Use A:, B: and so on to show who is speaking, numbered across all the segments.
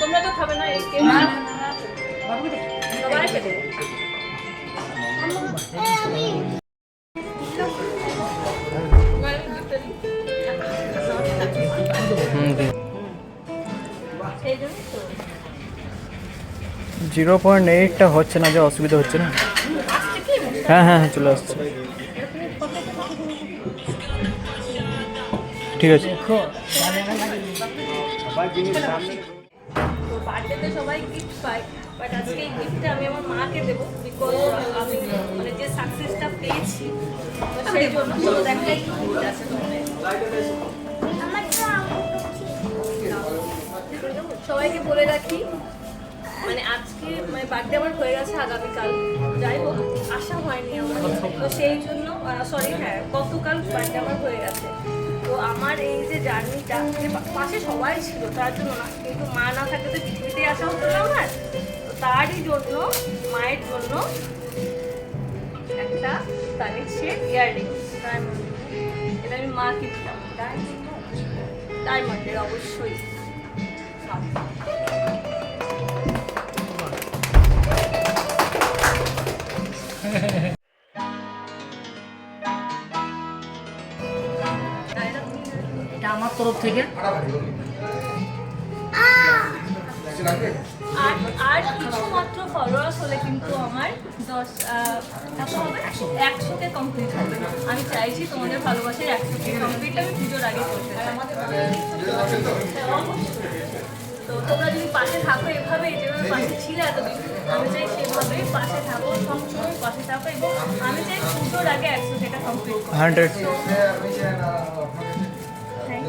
A: তোমরা তো খাবে না এই কেউ বাবুকে দেবে
B: জিরো পয়েন্ট এইটটা হচ্ছে না, যে অসুবিধা হচ্ছে না? হ্যাঁ হ্যাঁ হ্যাঁ চলে আসছে। ঠিক আছে।
A: সবাই পায়। বাট আজকে এই গিফটটা আমি আমার মাকে দেবো বিকজ আমি মানে যে সাকসেসটা পেয়েছি সেই জন্য। তো আছে সবাইকে বলে রাখি মানে আজকে মানে বার্থডে আমার হয়ে গেছে আগামীকাল। যাই হোক আসা হয়নি আমার। তো সেই জন্য সরি হ্যাঁ গতকাল বার্থডে আমার হয়ে গেছে। তো আমার এই যে জার্নিটা মানে পাশে সবাই ছিল, তার জন্য না, কিন্তু মা না থাকলে তো পৃথিবীতে আসা হতো না আমার। তারই জন্য মায়ের জন্য একটা কানের সেট ইয়াররিং। ডায়মন্ড এটা আমি মা কিনতাম ডায়মন্ড ডায়মন্ডের অবশ্যই
C: এটা আমার তরফ থেকে।
A: আর আর কিছু মাত্র ফলোয়ার্স হলে কিন্তু আমার দশ কত হবে কমপ্লিট হবে। আমি চাইছি তোমাদের ভালোবাসার একশোকে কমপ্লিট আমি পুজোর আগে করতে তো তোমরা যদি পাশে থাকো এভাবে যেভাবে পাশে ছিলে এতদিন আমি চাই সেভাবেই পাশে থাকো সবসময় পাশে থাকো এবং আমি চাই পুজোর আগে একশো কেটা কমপ্লিট
B: হান্ড্রেড।
A: থ্যাংক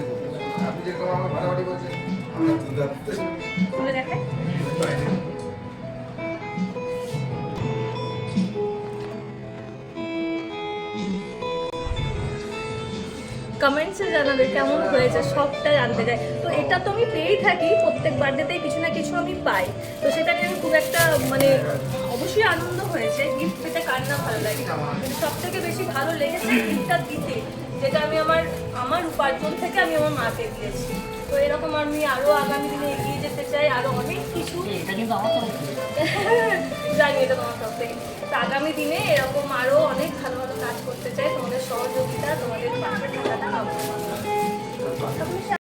A: কমেন্টসে জানাবে কেমন হয়েছে, সবটা জানতে চাই। তো এটা তো আমি পেয়েই থাকি, প্রত্যেক বার্থডেতেই কিছু না কিছু আমি পাই। তো সেটা নিয়ে আমি খুব একটা মানে অবশ্যই আনন্দ হয়েছে গিফট পেতে কার না ভালো লাগে। কিন্তু সব থেকে বেশি ভালো লেগেছে গিফটটা দিতে, যেটা আমি আমার আমার উপার্জন থেকে আমি আমার মাকে দিয়েছি। তো এরকম আমি আরও আগামী দিনে এগিয়ে যেতে চাই আরও অনেক কিছু। জানি এটা তোমার তরফ থেকে। তো আগামী দিনে এরকম আরও অনেক ভালো ভালো কাজ করতে চাই। তোমাদের সহযোগিতা তোমাদের পাশে থাকাটা